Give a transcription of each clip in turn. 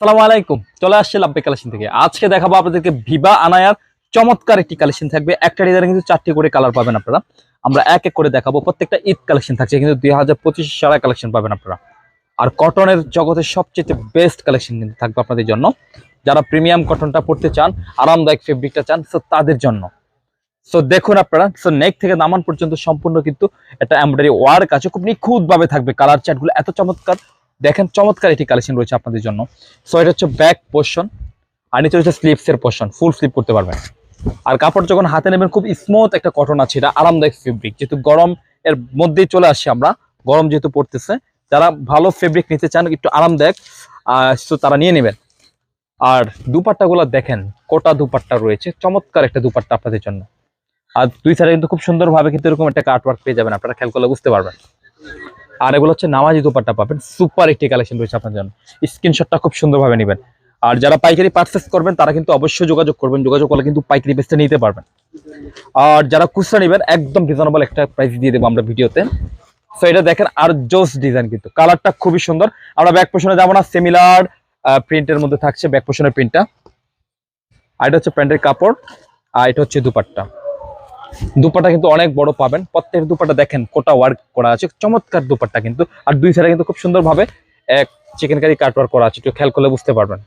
আসসালামু আলাইকুম। চলে আসছে লাভবে কালেকশন থেকে। আজকে দেখাবো আপনাদেরকে ভিভা আনায়ার চমৎকার একটি কালেকশন থাকবে। একটা ডিজাইনে কিন্তু চারটি করে কালার পাবেন আপনারা। আমরা এক এক করে দেখাবো। প্রত্যেকটা ঈদ কালেকশন থাকছে, কিন্তু দুই হাজার পঁচিশ সারা কালেকশন পাবেন আপনারা। আর কটনের জগতের সবচেয়ে বেস্ট কালেকশন কিন্তু থাকবে আপনাদের জন্য। যারা প্রিমিয়াম কটনটা পড়তে চান, আরামদায়ক ফেব্রিকটা চান সো তাদের জন্য। সো দেখুন আপনারা সো নেক থেকে নামান পর্যন্ত সম্পূর্ণ কিন্তু একটা এমব্রয়ডারি ওয়ার্ক আছে। খুব নিখুঁত ভাবে থাকবে কালার চার্টগুলো এত চমৎকার। দেখেন চমৎকার একটি কালেকশন রয়েছে আপনাদের জন্য। সো এটা হচ্ছে ব্যাক পোর্শন আর নিচে হচ্ছে স্লিপস এর পোর্শন ফুল স্লিপ করতে পারবেন। আর কাপড় যখন হাতে নেবেন, খুব স্মুথ একটা কটন আছে, এটা আরামদায়ক ফেব্রিক যেহেতু গরম, এর মধ্যেই চলে আসছে আমরা, গরম যেহেতু পড়তেছে, যারা ভালো ফেব্রিক নিতে চান, একটু আরামদায়ক তো তারা নিয়ে নেবেন। আর দুপাট্টাগুলো দেখেন, কোটা দুপাট্টা রয়েছে, চমৎকার একটা দুপাট্টা আপনাদের জন্য। আর দুই সাইডে কিন্তু খুব সুন্দরভাবে কিন্তু এরকম একটা কাটওয়ার্ক পেয়ে যাবেন, আপনারা খেয়াল করলে বুঝতে পারবেন। আর এগুলো হচ্ছে নামাজি দুপাট্টা পাবেন। সুপার একটি কালেকশন রয়েছে আপনার জন্য। স্ক্রিনশটটা খুব সুন্দরভাবে নেবেন। আর যারা পাইকারি পারচেস করবেন, তারা কিন্তু অবশ্যই যোগাযোগ করবেন। যোগাযোগ করলে কিন্তু পাইকারি বেসটা নিতে পারবেন। আর যারা খুচরা নেবেন, একদম রিজনেবল একটা প্রাইস দিয়ে দেবো আমরা ভিডিওতে। সো এটা দেখেন, আর জোস ডিজাইন কিন্তু। কালারটা খুবই সুন্দর। আমরা ব্যাক পোষণে যাব না সিমিলার প্রিন্টের মধ্যে থাকছে ব্যাক পোষণের প্রিন্টটা আর এটা হচ্ছে প্যান্টের কাপড়, আর এটা হচ্ছে দুপাট্টা। দুপাট্টা কিন্তু অনেক বড় পাবেন। প্রত্যেক দুপাটা দেখেন কোটা ওয়ার্ক করা আছে, চমৎকার দুপাট্টা কিন্তু। আর দুই সাইডে কিন্তু খুব সুন্দরভাবে এক চিকেন কারি কাট ওয়ার্ক করা আছে, একটু খেয়াল করলে বুঝতে পারবেন।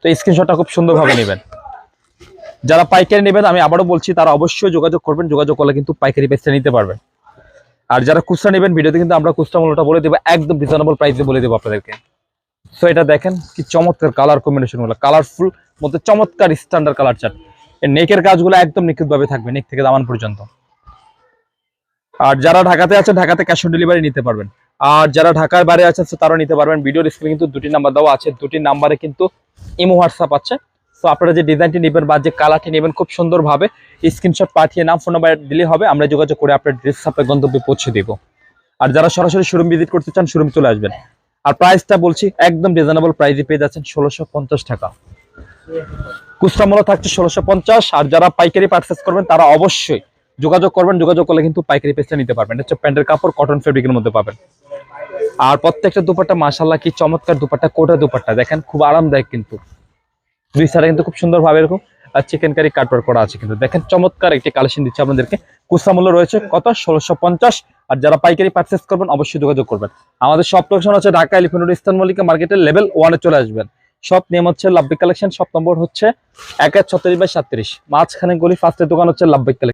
তো স্ক্রিনশটটা খুব সুন্দরভাবে নেবেন। যারা পাইকারি নেবেন, আমি আবারও বলছি, তারা অবশ্যই যোগাযোগ করবেন। যোগাযোগ করলে কিন্তু পাইকারি বেচতে নিতে পারবেন। আর যারা খুচরা নেবেন, ভিডিওতে কিন্তু আমরা খুচরা মূল্যটা বলে দেবো, একদম রিজনেবল প্রাইসে বলে দেবো আপনাদেরকে। সো এটা দেখেন কি চমৎকার কালার কম্বিনেশনগুলো কালারফুল মধ্যে চমৎকার স্ট্যান্ডার্ড কালার চার্ট নেকের কাজগুলো একদম নিখুঁতভাবে থাকবে নেক থেকে দামান পর্যন্ত। আর যারা ঢাকাতে আছে, ঢাকাতে ক্যাশ অন ডেলিভারি নিতে পারবেন। আর যারা ঢাকার বাইরে আছেন so তারাও নিতে পারবেন। ভিডিওর স্ক্রিনে কিন্তু দুটি নাম্বার দেওয়া আছে। দুটি নাম্বারে কিন্তু ইমো হোয়াটসঅ্যাপ আছে। তো আপনারা যে ডিজাইনটি নেবেন বা যে কালারটি নেবেন খুব সুন্দরভাবে স্ক্রিনশট পাঠিয়ে নাম ফোন নাম্বার দিলে হবে। আমরা যোগাযোগ করে আপনার ড্রেস আপনার গন্তব্যে পৌঁছে দেবো। আর যারা সরাসরি শোরুম ভিজিট করতে চান শোরুম চলে আসবেন। আর প্রাইসটা বলছি, একদম রিজনেবল প্রাইসে পেয়ে যাচ্ছেন ষোলোশো টাকা। খুচরা মূল্য থাকছে ষোলোশো পঞ্চাশ, আর যারা পাইকারি পার্চেস করবেন, তারা অবশ্যই যোগাযোগ করবেন, যোগাযোগ করলে কিন্তু পাইকারি পেজটা নিতে পারবেন। হচ্ছে প্যান্টের কাপড় কটন ফেব্রিকের মধ্যে পাবেন। আর প্রত্যেকটা দুপাট্টা মাসাল্লাহ কি চমৎকার দুপাট্টা, কোটা দুপাট্টা। দেখেন, খুব আরামদায়ক কিন্তু। দুই সাইডে কিন্তু খুব সুন্দর ভাবে এরকম, আর চিকেন কারি কাটওয়ার করা আছে কিন্তু। দেখেন, চমৎকার একটি কালেকশন দিচ্ছে আপনাদেরকে। খুচরা মূল্য রয়েছে কত? ষোলোশো পঞ্চাশ। আর যারা পাইকারি পার্চেস করবেন, অবশ্যই যোগাযোগ করবেন। আমাদের সব লোকেশন আছে ঢাকা এলিফেন্ট ইস্তান মল্লিকা মার্কেটের লেভেল ওয়ানে চলে আসবেন। সব নেম হচ্ছে লাভবিক কালেকশন সব নম্বর হচ্ছে এক এক ছত্রিশ বাই সাত্রিশ মাঝখানে গলি ফার্স্টের দোকান হচ্ছে লাভবিক